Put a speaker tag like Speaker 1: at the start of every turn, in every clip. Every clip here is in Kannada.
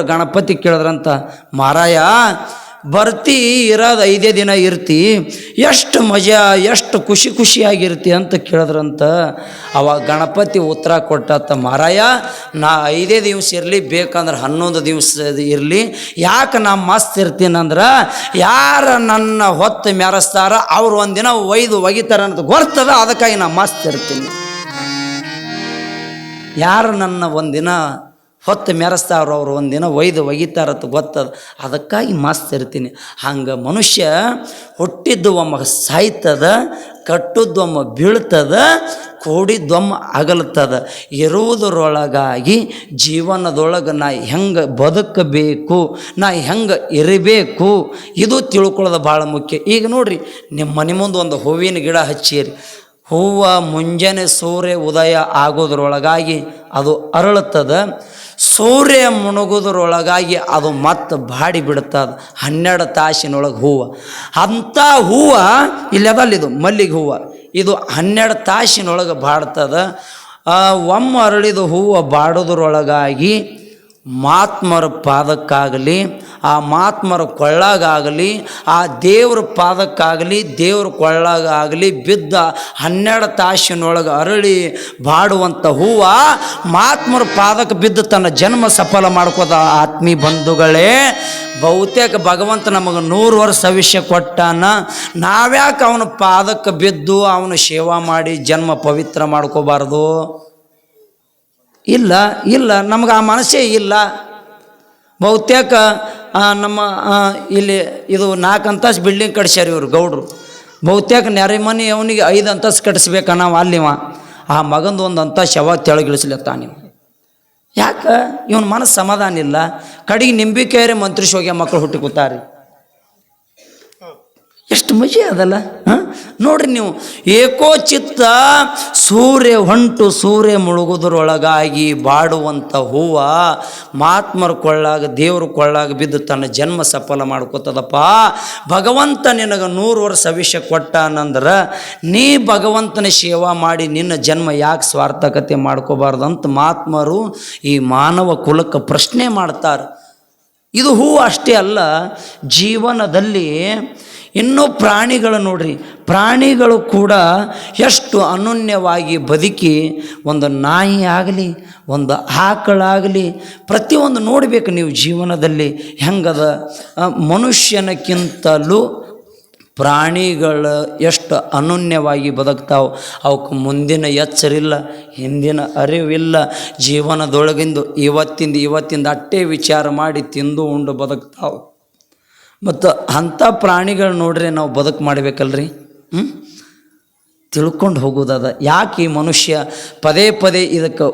Speaker 1: ಗಣಪತಿ ಕೇಳಿದ್ರಂತ, ಮಾರಾಯ, ಬರ್ತಿ, ಇರೋದು ಐದೇ ದಿನ ಇರ್ತಿ, ಎಷ್ಟು ಮಜಾ, ಎಷ್ಟು ಖುಷಿ ಖುಷಿಯಾಗಿರ್ತಿ ಅಂತ ಕೇಳಿದ್ರಂತ. ಅವಾಗ ಗಣಪತಿ ಉತ್ತರ ಕೊಟ್ಟತ್ತ ಮಾರಾಯ, ನಾ ಐದೇ ದಿವಸ ಇರಲಿ, ಬೇಕಂದ್ರೆ ಹನ್ನೊಂದು ದಿವಸ ಇರಲಿ, ಯಾಕೆ ನಾ ಮಸ್ತ್ ಇರ್ತೀನಂದ್ರೆ, ಯಾರು ನನ್ನ ಹೊತ್ತು ಮೆರೆಸ್ತಾರ ಅವ್ರು ಒಂದಿನ ಒಯ್ದು ಒಗಿತಾರ ಅಂತ ಗೊತ್ತದ ಅದಕ್ಕಾಗಿ ನಾ ಮಸ್ತ್ ಇರ್ತೀನಿ. ಯಾರು ನನ್ನ ಒಂದಿನ ಹೊತ್ತು ಮೆರೆಸ್ತಾರ ಅವರು ಒಂದಿನ ಒಯ್ದು ಒಗಿತಾರತ್ತು ಗೊತ್ತದ. ಅದಕ್ಕಾಗಿ ಮಾಸ್ತಿರ್ತೀನಿ ಹಂಗೆ ಮನುಷ್ಯ ಹುಟ್ಟಿದ್ದು ಒಮ್ಮ ಸಾಯ್ತದ ಕಟ್ಟುದೊಮ್ಮ ಬೀಳ್ತದ ಕೂಡಿದ್ದೊಮ್ಮ ಅಗಲ್ತದ. ಇರುವುದರೊಳಗಾಗಿ ಜೀವನದೊಳಗೆ ನಾ ಹೆಂಗೆ ಬದುಕಬೇಕು, ನಾ ಹೆಂಗೆ ಇರಬೇಕು, ಇದು ತಿಳ್ಕೊಳ್ಳೋದು ಭಾಳ ಮುಖ್ಯ. ಈಗ ನೋಡಿರಿ, ನಿಮ್ಮ ಮನೆ ಮುಂದೆ ಒಂದು ಹೂವಿನ ಗಿಡ ಹಚ್ಚಿರಿ. ಹೂವು ಮುಂಜಾನೆ ಸೂರ್ಯ ಉದಯ ಆಗೋದ್ರೊಳಗಾಗಿ ಅದು ಅರಳುತ್ತದೆ. ಸೂರ್ಯ ಮುಣುಗೋದ್ರೊಳಗಾಗಿ ಅದು ಮತ್ತೆ ಬಾಡಿ ಬಿಡುತ್ತದೆ. ಹನ್ನೆರಡು ತಾಸಿನೊಳಗೆ ಹೂವು. ಅಂಥ ಹೂವು ಇದು, ಮಲ್ಲಿಗೆ ಹೂವು. ಇದು ಹನ್ನೆರಡು ತಾಸಿನೊಳಗೆ ಬಾಡ್ತದೆ. ಒಮ್ಮೆ ಅರಳಿದ ಹೂವು ಬಾಡೋದ್ರೊಳಗಾಗಿ ಮಾತ್ಮರ ಪಾದಕ್ಕಾಗಲಿ ಆ ಮಾತ್ಮರ ಕೊಳ್ಳಾಗಲಿ ಆ ದೇವ್ರ ಪಾದಕ್ಕಾಗಲಿ, ದೇವ್ರ ಕೊಳ್ಳಾಗಲಿ ಬಿದ್ದ ಹನ್ನೆರಡು ತಾಸಿನೊಳಗೆ ಅರಳಿ ಬಾಡುವಂಥ ಹೂವು ಮಾತ್ಮರ ಪಾದಕ್ಕೆ ಬಿದ್ದು ತನ್ನ ಜನ್ಮ ಸಫಲ ಮಾಡ್ಕೋದ ಆತ್ಮೀ ಬಂಧುಗಳೇ. ಬಹುತೇಕ ಭಗವಂತ ನಮಗೆ ನೂರು ವರ್ಷ ಭವಿಷ್ಯ ಕೊಟ್ಟಾನ. ನಾವ್ಯಾಕೆ ಅವನ ಪಾದಕ್ಕೆ ಬಿದ್ದು ಅವನು ಸೇವಾ ಮಾಡಿ ಜನ್ಮ ಪವಿತ್ರ ಮಾಡ್ಕೋಬಾರ್ದು? ಇಲ್ಲ ಇಲ್ಲ, ನಮ್ಗೆ ಆ ಮನಸ್ಸೇ ಇಲ್ಲ. ಬಹುತೇಕ ನಮ್ಮ ಇಲ್ಲಿ ಇದು ನಾಲ್ಕು ಅಂತಸ್ ಬಿಲ್ಡಿಂಗ್ ಕಟ್ಸ್ಯಾರ ಇವರು, ಗೌಡ್ರು. ಬಹುತೇಕ ನೆರೆ ಮನೆ ಅವನಿಗೆ ಐದು ಅಂತಸ್ ಕಟ್ಟಿಸ್ಬೇಕ ನಾವು ಅಲ್ಲಿವ ಆ ಮಗಂದು ಒಂದು ಅಂತಸ್ತು ಯಾವಾಗ ತೆಳಗಿಳಿಸ್ಲತ್ತ ನೀವು? ಯಾಕೆ? ಇವನ ಮನಸ್ಸು ಸಮಾಧಾನ ಇಲ್ಲ. ಕಡೆಗೆ ನಿಂಬಿಕೆಯರೇ ಮಂತ್ರಿ ಹೋಗಿ ಮಕ್ಕಳು ಹುಟ್ಟಿ ಕೂತಾರಿ. ಎಷ್ಟು ಮಜೆ ಅದಲ್ಲ, ಹಾಂ? ನೋಡ್ರಿ ನೀವು, ಏಕೋಚಿತ್ತ ಸೂರ್ಯ ಹೊಂಟು ಸೂರ್ಯ ಮುಳುಗುದ್ರೊಳಗಾಗಿ ಬಾಡುವಂಥ ಹೂವ ಮಾತ್ಮರ ಕೊಳ್ಳಾಗ, ದೇವ್ರ ಕೊಳ್ಳಾಗ ಬಿದ್ದು ತನ್ನ ಜನ್ಮ ಸಫಲ ಮಾಡ್ಕೋತದಪ್ಪ. ಭಗವಂತ ನಿನಗೆ ನೂರು ವರ್ಷ ಭವಿಷ್ಯ ಕೊಟ್ಟಾನಂದ್ರೆ ನೀ ಭಗವಂತನ ಸೇವಾ ಮಾಡಿ ನಿನ್ನ ಜನ್ಮ ಯಾಕೆ ಸ್ವಾರ್ಥಕತೆ ಮಾಡ್ಕೋಬಾರ್ದು ಅಂತ ಮಾತ್ಮರು ಈ ಮಾನವ ಕುಲಕ್ಕೆ ಪ್ರಶ್ನೆ ಮಾಡ್ತಾರೆ. ಇದು ಹೂವು ಅಷ್ಟೇ ಅಲ್ಲ, ಜೀವನದಲ್ಲಿ ಇನ್ನೂ ಪ್ರಾಣಿಗಳು ನೋಡ್ರಿ, ಪ್ರಾಣಿಗಳು ಕೂಡ ಎಷ್ಟು ಅನನ್ಯವಾಗಿ ಬದುಕಿ ಒಂದು ನಾಯಿ ಆಗಲಿ, ಒಂದು ಆಕಳಾಗಲಿ, ಪ್ರತಿಯೊಂದು ನೋಡಬೇಕು ನೀವು ಜೀವನದಲ್ಲಿ ಹೆಂಗದ ಮನುಷ್ಯನಕ್ಕಿಂತಲೂ ಪ್ರಾಣಿಗಳು ಎಷ್ಟು ಅನನ್ಯವಾಗಿ ಬದುಕ್ತಾವೆ, ಅವಕ್ಕೆ ಮುಂದಿನ ಎಚ್ಚರಿಲ್ಲ ಹಿಂದಿನ ಅರಿವಿಲ್ಲ, ಜೀವನದೊಳಗಿಂದು ಇವತ್ತಿಂದ ಇವತ್ತಿಂದ ಅಟ್ಟೆ ವಿಚಾರ ಮಾಡಿ ತಿಂದು ಉಂಡು ಬದುಕ್ತಾವೆ. ಮತ್ತು ಅಂಥ ಪ್ರಾಣಿಗಳು ನೋಡ್ರಿ ನಾವು ಬದುಕು ಮಾಡಬೇಕಲ್ರಿ? ಹ್ಞೂ ತಿಳ್ಕೊಂಡು ಹೋಗೋದದ. ಯಾಕೆ ಈ ಮನುಷ್ಯ ಪದೇ ಪದೇ ಇದಕ್ಕೆ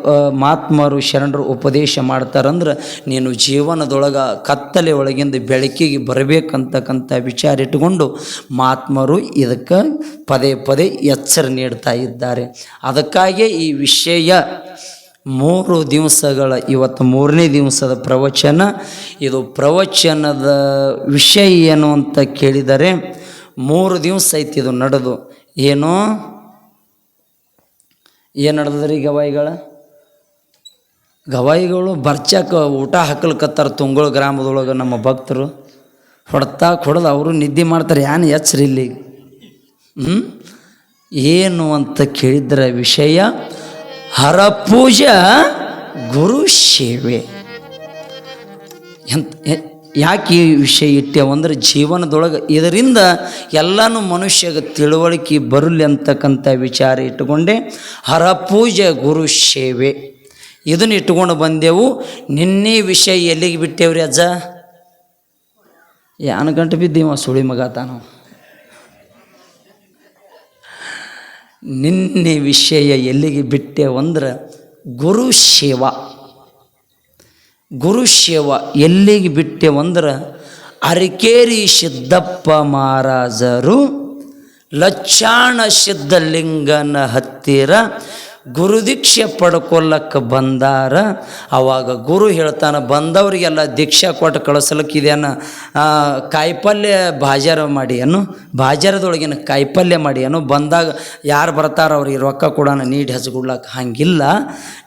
Speaker 1: ಮಹಾತ್ಮರು, ಶರಣರು ಉಪದೇಶ ಮಾಡ್ತಾರಂದ್ರೆ ನೀನು ಜೀವನದೊಳಗೆ ಕತ್ತಲೆ ಒಳಗಿಂದ ಬೆಳಕಿಗೆ ಬರಬೇಕಂತಕ್ಕಂಥ ವಿಚಾರ ಇಟ್ಟುಕೊಂಡು ಮಹಾತ್ಮರು ಇದಕ್ಕೆ ಪದೇ ಪದೇ ಎಚ್ಚರ ನೀಡ್ತಾ ಇದ್ದಾರೆ. ಅದಕ್ಕಾಗಿಯೇ ಈ ವಿಷಯ ಮೂರು ದಿವಸಗಳ ಇವತ್ತು ಮೂರನೇ ದಿವಸದ ಪ್ರವಚನ. ಇದು ಪ್ರವಚನದ ವಿಷಯ ಏನು ಅಂತ ಕೇಳಿದರೆ ಮೂರು ದಿವಸ ಐತಿ ಇದು ನಡೆದು. ಏನು? ಏನು ನಡೆದ್ರಿ ಗವಾಯಿಗಳ? ಗವಾಯಿಗಳು ಬರ್ಚಾಕ ಊಟ ಹಾಕಲ್ಕತ್ತಾರ ತುಂಗಳ ಗ್ರಾಮದೊಳಗೆ ನಮ್ಮ ಭಕ್ತರು. ಹೊಡ್ತಾ ಹೊಡೆದು ಅವರು ನಿದ್ದೆ ಮಾಡ್ತಾರೆ ಏನು ಹೆಚ್ಚರಿ ಇಲ್ಲಿ? ಹ್ಞೂ ಏನು ಅಂತ ಕೇಳಿದ್ರೆ ವಿಷಯ ಹರಪೂಜಾ ಗುರು ಸೇವೆ. ಎಂತ ಯಾಕೆ ಈ ವಿಷಯ ಇಟ್ಟೇವಂದ್ರೆ ಜೀವನದೊಳಗೆ ಇದರಿಂದ ಎಲ್ಲನೂ ಮನುಷ್ಯಗೆ ತಿಳುವಳಿಕೆ ಬರಲಿ ಅಂತಕ್ಕಂಥ ವಿಚಾರ ಇಟ್ಟುಕೊಂಡೆ. ಹರಪೂಜೆ ಗುರು ಸೇವೆ. ಇದನ್ನು ಇಟ್ಕೊಂಡು ಬಂದೆವು. ನಿನ್ನೆ ವಿಷಯ ಎಲ್ಲಿಗೆ ಬಿಟ್ಟೇವ್ರಿ ಅಜ್ಜ? ಯಾನ ಗಂಟೆ ಬಿದ್ದೀವ ಸುಳಿ ಮಗ ತಾನು. ನಿನ್ನೆ ವಿಷಯ ಎಲ್ಲಿಗೆ ಬಿಟ್ಟೆವಂದ್ರೆ ಗುರು ಸೇವಾ. ಗುರು ಸೇವಾ ಎಲ್ಲಿಗೆ ಬಿಟ್ಟೆವಂದ್ರೆ ಅರಕೇರಿ ಸಿದ್ದಪ್ಪ ಮಹಾರಾಜರು ಲಚ್ಚಾಣ ಸಿದ್ಧಲಿಂಗನ ಹತ್ತಿರ ಗುರುದೀಕ್ಷೆ ಪಡ್ಕೊಲ್ಲಕ್ಕೆ ಬಂದಾರ. ಅವಾಗ ಗುರು ಹೇಳ್ತಾನೆ, ಬಂದವರಿಗೆಲ್ಲ ದೀಕ್ಷೆ ಕೊಟ್ಟು ಕಳಿಸ್ಲಿಕ್ಕಿದೇನ ಕಾಯಿಪಲ್ಯ ಬಾಜಾರ ಮಾಡಿ ಅನ್ನು ಬಾಜಾರದೊಳಗಿನ ಕಾಯಿಪಲ್ಯ ಮಾಡಿ ಅನ್ನು ಬಂದಾಗ ಯಾರು ಬರ್ತಾರೋ ಅವ್ರಿಗೆ ರೊಕ್ಕ ಕೂಡ ನೀಡಿ ಹಚ್ಕೊಡ್ಲಕ್ಕೆ ಹಂಗಿಲ್ಲ.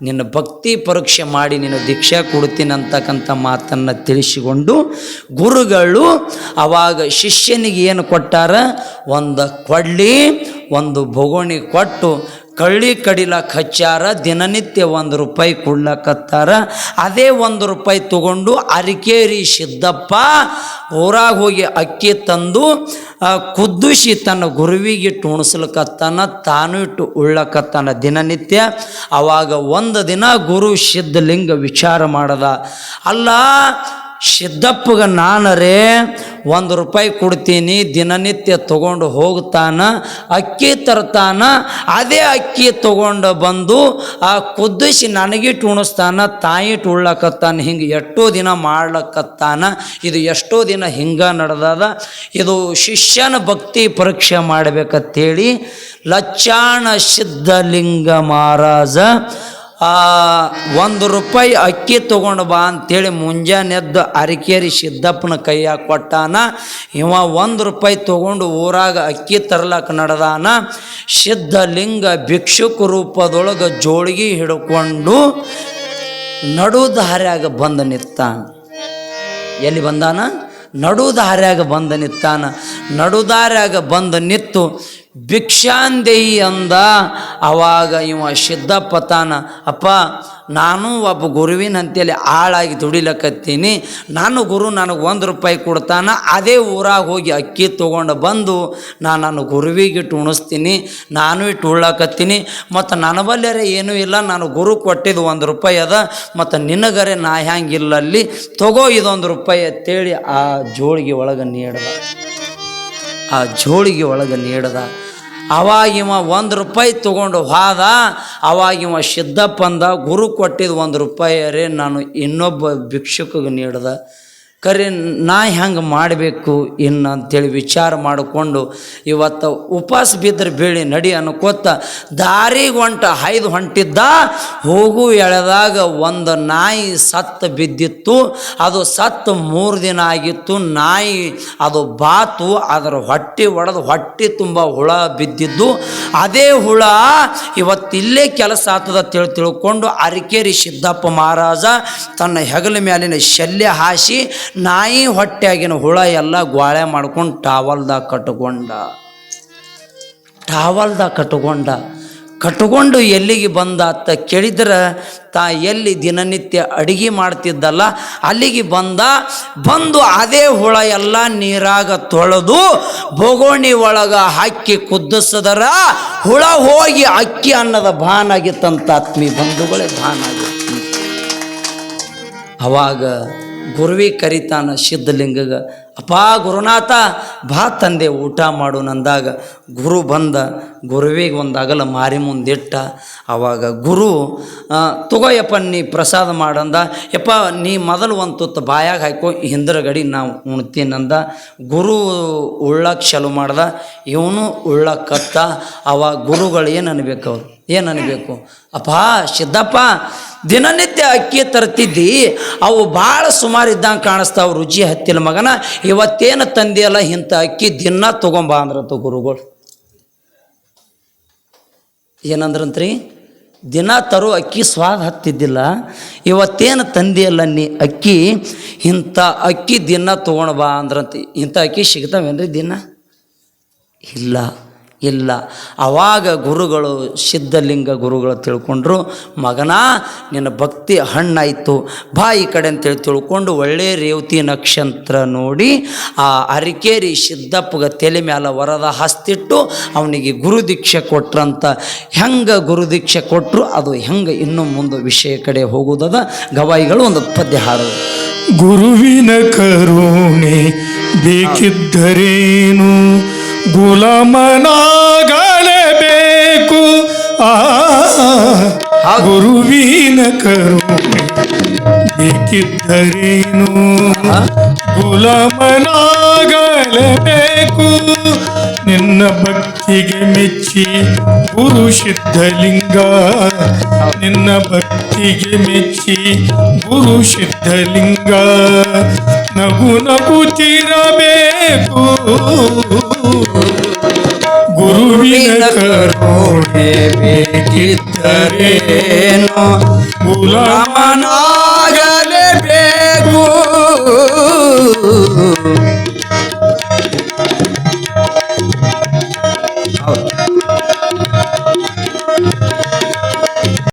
Speaker 1: ನಿನ್ನ ಭಕ್ತಿ ಪರೀಕ್ಷೆ ಮಾಡಿ ನೀನು ದೀಕ್ಷೆ ಕೊಡ್ತೀನಿ ಅಂತಕ್ಕಂಥ ಮಾತನ್ನು ತಿಳಿಸಿಕೊಂಡು ಗುರುಗಳು ಅವಾಗ ಶಿಷ್ಯನಿಗೆ ಏನು ಕೊಟ್ಟಾರ? ಒಂದು ಕೊಡ್ಲಿ, ಒಂದು ಬೊಗೋಣಿ ಕೊಟ್ಟು ಕಳ್ಳಿ ಕಡಿಲಕ್ಕೆ ಹಚ್ಚಾರ ದಿನನಿತ್ಯ ಒಂದು ರೂಪಾಯಿ ಕೊಡ್ಲಕ್ಕತ್ತಾರ ಅದೇ ಒಂದು ರೂಪಾಯಿ ತಗೊಂಡು ಅರಿಕೇರಿ ಸಿದ್ದಪ್ಪ ಊರಾಗ ಹೋಗಿ ಅಕ್ಕಿ ತಂದು ಕುದ್ದುಶಿ ತನ್ನ ಗುರುವಿಗಿಟ್ಟು ಉಣಿಸ್ಲಕತ್ತಾನ ತಾನು ಇಟ್ಟು ಉಳ್ಳಕತ್ತಾನ ದಿನನಿತ್ಯ. ಅವಾಗ ಒಂದು ದಿನ ಗುರು ಸಿದ್ಧಲಿಂಗ ವಿಚಾರ ಮಾಡದ, ಅಲ್ಲ ಸಿದ್ದಪ್ಪಗ ನಾನರೇ, ಒಂದು ರೂಪಾಯಿ ಕೊಡ್ತೀನಿ, ದಿನನಿತ್ಯ ತಗೊಂಡು ಹೋಗ್ತಾನ, ಅಕ್ಕಿ ತರ್ತಾನ, ಅದೇ ಅಕ್ಕಿ ತಗೊಂಡು ಬಂದು ಆ ಕುದ್ದಿಸಿ ನನಗಿಟ್ಟು ಉಣಿಸ್ತಾನ, ತಾಯಿಟ್ಟು ಉಳ್ಳಕತ್ತಾನ, ಹಿಂಗೆ ಎಷ್ಟೋ ದಿನ ಮಾಡ್ಲಕ್ಕತ್ತಾನ ಇದು ಎಷ್ಟೋ ದಿನ ಹಿಂಗೆ ನಡೆದದ, ಇದು ಶಿಷ್ಯನ ಭಕ್ತಿ ಪರೀಕ್ಷೆ ಮಾಡಬೇಕಂತೇಳಿ ಲಚ್ಚಾಣ ಸಿದ್ಧಲಿಂಗ ಮಹಾರಾಜ ಒಂದು ರೂಪಾಯಿ ಅಕ್ಕಿ ತೊಗೊಂಡು ಬಾ ಅಂತೇಳಿ ಮುಂಜಾನೆ ಎದ್ದು ಅರಿಕೇರಿ ಸಿದ್ದಪ್ಪನ ಕೈಯಾಗ ಕೊಟ್ಟಾನ. ಇವ ಒಂದು ರೂಪಾಯಿ ತೊಗೊಂಡು ಊರಾಗ ಅಕ್ಕಿ ತರ್ಲಕ್ಕೆ ನಡೆದಾನ. ಸಿದ್ಧಲಿಂಗ ಭಿಕ್ಷುಕ ರೂಪದೊಳಗೆ ಜೋಳಿಗೆ ಹಿಡ್ಕೊಂಡು ನಡು ದಾರ್ಯಾಗ ಬಂದು ನಿತ್ತಾನ ಎಲ್ಲಿ ಬಂದಾನ? ನಡುದಾರ್ಯಾಗ ಬಂದು ನಿತ್ತಾನ ನಡುದಾರ್ಯಾಗ ಬಂದು ನಿತ್ತು ಭಿಕ್ಷಾಂದೇಯಿ ಅಂದ. ಅವಾಗ ಇವ ಸಿದ್ದಪ್ಪ ತಾನ ಅಪ್ಪ, ನಾನು ಒಬ್ಬ ಗುರುವಿನ ಅಂತೇಳಿ ಆಳಾಗಿ ದುಡಿಲಕತ್ತೀನಿ. ನಾನು ಗುರು ನನಗೆ ಒಂದು ರೂಪಾಯಿ ಕೊಡ್ತಾನ. ಅದೇ ಊರಾಗ ಹೋಗಿ ಅಕ್ಕಿ ತೊಗೊಂಡು ಬಂದು ನಾನು ನನ್ನ ಗುರುವಿಗಿಟ್ಟು ಉಣಿಸ್ತೀನಿ. ನಾನು ಇಟ್ಟು ಉಳ್ಳಾಕತ್ತೀನಿ. ಮತ್ತು ನನ್ನ ಬಲ್ಯರೆ ಏನೂ ಇಲ್ಲ. ನಾನು ಗುರು ಕೊಟ್ಟಿದ್ದು ಒಂದು ರೂಪಾಯಿ ಅದ. ಮತ್ತು ನಿನಗರೆ ನಾ ಹ್ಯಾಂಗಿಲ್ಲ ಅಲ್ಲಿ ತಗೋ ಇದೊಂದು ರೂಪಾಯಿ ಅಂತೇಳಿ ಆ ಜೋಳಿಗೆ ಒಳಗೆ ನೀಡ್ದ. ಆ ಜೋಳಿಗೆ ಒಳಗೆ ನೀಡ್ದ. ಅವಾಗಿವ ಒಂದು ರೂಪಾಯಿ ತೊಗೊಂಡು ಹೋದ, ಅವಾಗಿವ ಸಿದ್ದಪ್ಪಂದ ಗುರು ಕೊಟ್ಟಿದ್ದು ಒಂದು ರೂಪಾಯಿ ರೇ ನಾನು ಇನ್ನೊಬ್ಬ ಭಿಕ್ಷುಕಗೆ ನೀಡ್ದ. ಕರೆ ನಾ ಹೆಂಗೆ ಮಾಡಬೇಕು ಇನ್ನು ಅಂಥೇಳಿ ವಿಚಾರ ಮಾಡಿಕೊಂಡು ಇವತ್ತು ಉಪವಾಸ ಬಿದ್ದರೆ ಬೇಳಿ ನಡಿ ಅನ್ಕೋತ ದಾರಿಗೆ ಹೊಂಟ ಹೈದು ಹೊಂಟಿದ್ದ ಹೋಗು ಎಳೆದಾಗ ಒಂದು ನಾಯಿ ಸತ್ತು ಬಿದ್ದಿತ್ತು. ಅದು ಸತ್ತು ಮೂರು ದಿನ ಆಗಿತ್ತು. ನಾಯಿ ಅದು ಬಾತು, ಅದರ ಹೊಟ್ಟೆ ಒಡೆದು ಹೊಟ್ಟೆ ತುಂಬ ಹುಳ ಬಿದ್ದಿದ್ದು. ಅದೇ ಹುಳ ಇವತ್ತಿಲ್ಲೇ ಕೆಲಸ ಆಗ್ತದ ತಿಳಿ ತಿಳ್ಕೊಂಡು ಅರಿಕೇರಿ ಸಿದ್ದಪ್ಪ ಮಹಾರಾಜ ತನ್ನ ಹೆಗಲ ಮ್ಯಾಲಿನ ಶಲ್ಯ ಹಾಸಿ ನಾಯಿ ಹೊಟ್ಟೆಯಾಗಿನ ಹುಳ ಎಲ್ಲ ಗ್ವಾಳೆ ಮಾಡ್ಕೊಂಡು ಟಾವಲ್ದಾಗ ಕಟ್ಕೊಂಡ. ಟಾವಲ್ದಾಗ ಕಟ್ಕೊಂಡ. ಕಟ್ಕೊಂಡು ಎಲ್ಲಿಗೆ ಬಂದ ಅಂತ ಕೇಳಿದ್ರೆ, ತಾ ಎಲ್ಲಿ ದಿನನಿತ್ಯ ಅಡಿಗೆ ಮಾಡ್ತಿದ್ದಲ್ಲ, ಅಲ್ಲಿಗೆ ಬಂದ, ಬಂದು ಅದೇ ಹುಳ ಎಲ್ಲ ನೀರಾಗ ತೊಳೆದು ಬೊಗೋಣಿ ಒಳಗೆ ಹಾಕಿ ಕುದ್ದಿಸದರ, ಹುಳ ಹೋಗಿ ಅಕ್ಕಿ ಅನ್ನದ ಭಾನಾಗಿತ್ತಂತ ಆತ್ಮೀ ಬಂಧುಗಳೇ ಭಾನಾಗಿತ್ತು ಅವಾಗ ಗುರುವಿ ಕರಿತಾನ ಸಿದ್ಧಲಿಂಗಗ ಅಪ್ಪ ಗುರುನಾಥ, ಬಾ ತಂದೆ, ಊಟ ಮಾಡು ನಂದಾಗ. ಗುರು ಬಂದ ಗುರುವಿಗೆ ಒಂದು ಅಗಲ ಮಾರಿ ಮುಂದಿಟ್ಟ. ಅವಾಗ ಗುರು ತಗೋಯಪ್ಪ ನೀ ಪ್ರಸಾದ ಮಾಡಂದ. ಯಪ್ಪ ನೀ ಮೊದಲು ಒಂದು ತುತ್ತು ಬಾಯಾಗ ಹಾಕೋ, ಹಿಂದ್ರಗಡಿ ನಾವು ಉಣ್ತೀನಂದ. ಗುರು ಉಳ್ಳಕ್ಕೆ ಚಲು ಮಾಡ್ದ, ಇವನು ಉಳ್ಳಕ್ಕತ್ತ ಅವಾಗ ಗುರುಗಳು ಏನು ಅನ್ಬೇಕು ಅವ್ರು? ಏನು ಬೇಕು ಅಪ್ಪ, ಸಿದ್ದಪ್ಪ, ದಿನನಿತ್ಯ ಅಕ್ಕಿ ತರ್ತಿದ್ದಿ, ಅವು ಭಾಳ ಸುಮಾರು ಇದ್ದಂಗೆ ಕಾಣಿಸ್ತಾವ ರುಚಿ ಹತ್ತಿಲ್ಲ ಮಗನ. ಇವತ್ತೇನು ತಂದಿಯಲ್ಲ ಇಂಥ ಅಕ್ಕಿ, ದಿನ ತೊಗೊಂಬ ಅಂದ್ರಂತ ಗುರುಗಳು. ಏನಂದ್ರಂತ್ರಿ? ದಿನ ತರೋ ಅಕ್ಕಿ ಸ್ವಾದ ಹತ್ತಿದ್ದಿಲ್ಲ, ಇವತ್ತೇನು ತಂದಿಯಲ್ಲ ನೀ ಅಕ್ಕಿ, ಇಂಥ ಅಕ್ಕಿ ದಿನ ತೊಗೊಂಡು ಬಾ ಅಂದ್ರಂತ. ಇಂಥ ಅಕ್ಕಿ ಸಿಗ್ತಾವೇನ್ರಿ ದಿನ? ಇಲ್ಲ. ಇಲ್ಲ. ಆವಾಗ ಗುರುಗಳು, ಸಿದ್ಧಲಿಂಗ ಗುರುಗಳು ತಿಳ್ಕೊಂಡ್ರು, ಮಗನ, ನಿನ್ನ ಭಕ್ತಿ ಹಣ್ಣಾಯಿತು, ಬಾ ಈ ಕಡೆ ಅಂತೇಳಿ ತಿಳ್ಕೊಂಡು ಒಳ್ಳೆ ರೇವತಿ ನಕ್ಷತ್ರ ನೋಡಿ, ಆ ಅರಿಕೇರಿ ಸಿದ್ದಪ್ಪಗ ತಲೆ ಮ್ಯಾಲ ವರದ ಹಸ್ತಿಟ್ಟು ಅವನಿಗೆ ಗುರು ದೀಕ್ಷೆ ಕೊಟ್ರಂತ. ಹೆಂಗೆ ಗುರು ದೀಕ್ಷೆ ಕೊಟ್ಟರು ಅದು ಹೆಂಗೆ ಇನ್ನು ಮುಂದೆ ವಿಷಯ ಕಡೆ ಹೋಗುವುದದ ಗವಾಯಿಗಳು ಒಂದು ಪದ್ಯ ಹಾಡೋದು
Speaker 2: ಗುರುವಿನ ಕರುಣೆ ಬೇಕಿದ್ದರೇನು? ಗುಲಾಮನಾಗಲೇಬೇಕು. ಆ ಗುರುವಿನ ಕರುಣೆ ಬೇಕಿದ್ದರೇನು ಗುಲಾಮನಾಗಲೇಬೇಕು. ನಿನ್ನ ಭಕ್ತಿಗೆ ಮೆಚ್ಚಿ ಗುರು ಸಿದ್ಧಲಿಂಗ. ನಿನ್ನ ಭಕ್ತಿಗೆ ಮೆಚ್ಚಿ ಗುರು ಸಿದ್ಧಲಿಂಗ. ನಗು ನಗುತ್ತಿರಬೇಕು ಗುರುವಿನ ಕರುಣೆ ಬೇಕಿದ್ದರೇನು ಗುಲಾಮನ
Speaker 1: ಗುಲಾಮನಾಗಲೇಬೇಕು.